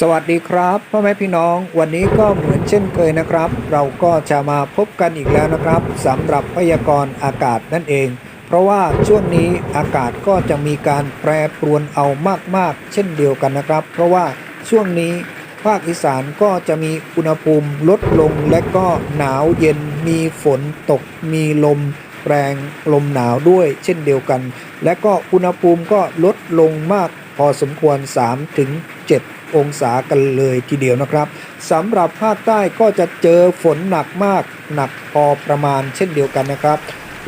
สวัสดีครับพ่อแม่พี่น้องวันนี้ก็เหมือนเช่นเคยนะครับ เราก็จะมาพบกันอีกแล้วนะครับสำหรับพยากรณ์อากาศนั่นเอง เพราะว่าช่วงนี้อากาศก็จะมีการแปรปรวนเอามากๆ เช่นเดียวกันนะครับ เพราะว่าช่วงนี้ภาคอีสานก็จะมีอุณหภูมิลดลงและก็หนาวเย็นมีฝนตกมีลมแรงลมหนาวด้วยเช่นเดียวกัน และก็อุณหภูมิก็ลดลงมากพอสมควร3ถึง7 องศากันเลยทีเดียวนะครับสำหรับภาคใต้ก็จะเจอฝนหนักมาก หนักพอประมาณเช่นเดียวกันนะครับ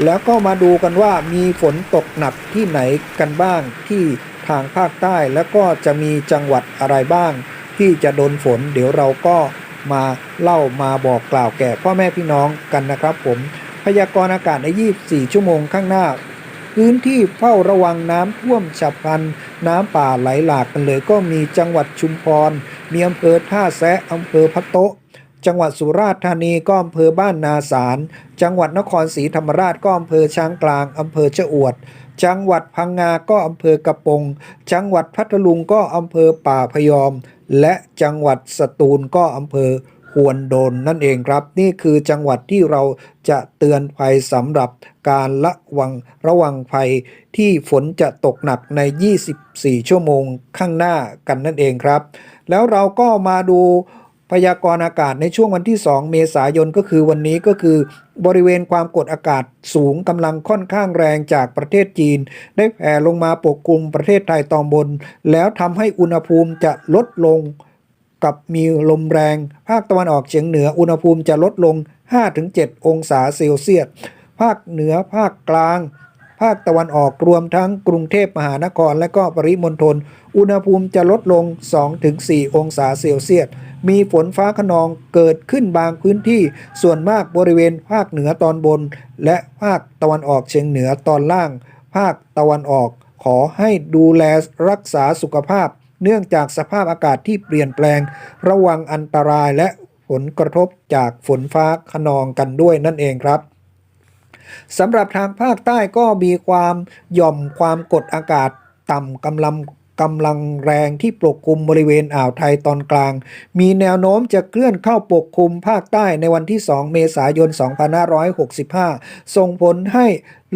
แล้วก็มาดูกันว่ามีฝนตกหนักที่ไหนกันบ้างที่ทางภาคใต้ แล้วก็จะมีจังหวัดอะไรบ้าง ที่จะโดนฝน เดี๋ยวเราก็มาเล่ามาบอกกล่าวแก่พ่อแม่พี่น้องกันนะครับ ผมพยากรณ์อากาศใน 24 ชั่วโมงข้างหน้า พื้นที่เฝ้าระวังน้ำท่วมฉับพลัน น้ำป่าไหลหลากกันเลยก็มีจังหวัดชุมพร มีอำเภอท่าแซะอำเภอพะโต๊ะจังหวัดสุราษฎร์ธานีก็อำเภอบ้านนาสารจังหวัดนครศรีธรรมราชก็อำเภอช้างกลางอำเภอชะอวด จังหวัดพังงาก็อำเภอกระปง จังหวัดพัทลุงก็อำเภอป่าพยอม และจังหวัดสตูลก็อำเภอ ควรโดนนั่นเองครับ นี่คือจังหวัดที่เราจะเตือนภัยสำหรับการระวังระวังภัยที่ฝนจะตกหนักใน 24 ชั่วโมงข้างหน้ากันนั่นเองครับ แล้วเราก็มาดูพยากรณ์อากาศในช่วงวันที่ 2 เมษายนก็คือวันนี้ก็คือบริเวณความกดอากาศสูงกำลังค่อนข้างแรงจากประเทศจีน ได้แผ่ลงมาปกคลุมประเทศไทยตอนบน แล้วทำให้อุณหภูมิจะลดลง กับมีลมแรง ภาคตะวันออกเฉียงเหนืออุณหภูมิจะลดลง 5-7 องศาเซลเซียส ภาคเหนือภาคกลาง ภาคตะวันออกรวมทั้งกรุงเทพมหานครและก็ปริมณฑล อุณหภูมิจะลดลง 2-4 องศาเซลเซียส มีฝนฟ้าขนองเกิดขึ้นบางพื้นที่ ส่วนมากบริเวณภาคเหนือตอนบน และภาคตะวันออกเฉียงเหนือตอนล่าง ภาคตะวันออกขอให้ดูแลรักษาสุขภาพ เนื่องจากสภาพอากาศที่เปลี่ยนแปลง ระวังอันตรายและผลกระทบจากฝนฟ้าขนองกันด้วยนั่นเองครับสำหรับทางภาคใต้ก็มีความหย่อมความกดอากาศต่ำกำลังกำลังแรงที่ปกคลุมบริเวณอ่าวไทยตอนกลาง มีแนวโน้มจะเคลื่อนเข้าปกคลุมภาคใต้ในวันที่ 2 เมษายน 2565 ส่งผลให้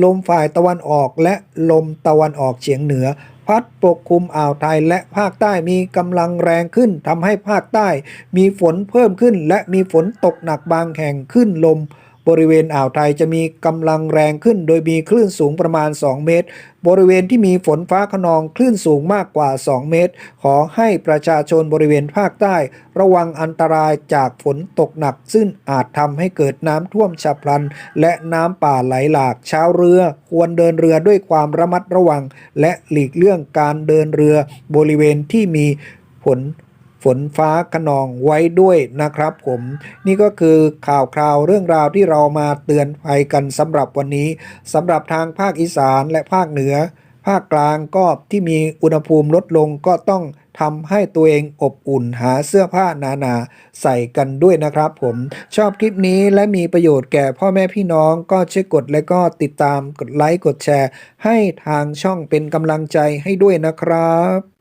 ลมฝ่ายตะวันออกและลมตะวันออกเฉียงเหนือ พัดปกคลุมอ่าวไทยและภาคใต้มีกำลังแรงขึ้นทำให้ภาคใต้ มีฝนเพิ่มขึ้น และมีฝนตกหนักบางแห่งขึ้นลม บริเวณอ่าวไทยจะมีกำลังแรงขึ้น โดยมีคลื่นสูงประมาณ 2 เมตร บริเวณที่มีฝนฟ้าขนองคลื่นสูงมากกว่า 2 เมตร ขอให้ประชาชนบริเวณภาคใต้ ระวังอันตรายจากฝนตกหนัก ซึ่งอาจทำให้เกิดน้ำท่วมฉับพลัน และน้ำป่าไหลหลากชาวเรือ ควรเดินเรือด้วยความระมัดระวัง และหลีกเลี่ยงการเดินเรือบริเวณที่มีฝน ฝนฟ้าขนองไว้ด้วยนะครับผม นี่ก็คือข่าวคราวเรื่องราวที่เรามาเตือนภัยกันสำหรับวันนี้สำหรับทางภาคอีสานและภาคเหนือ ภาคกลางก็ที่มีอุณหภูมิลดลงก็ต้องทำให้ตัวเองอบอุ่นหาเสื้อผ้าหนาๆใส่กันด้วยนะครับผม ชอบคลิปนี้และมีประโยชน์แก่พ่อแม่พี่น้องก็ช่วยกดและก็ติดตามกดไลค์กดแชร์ ให้ทางช่องเป็นกำลังใจให้ด้วยนะครับ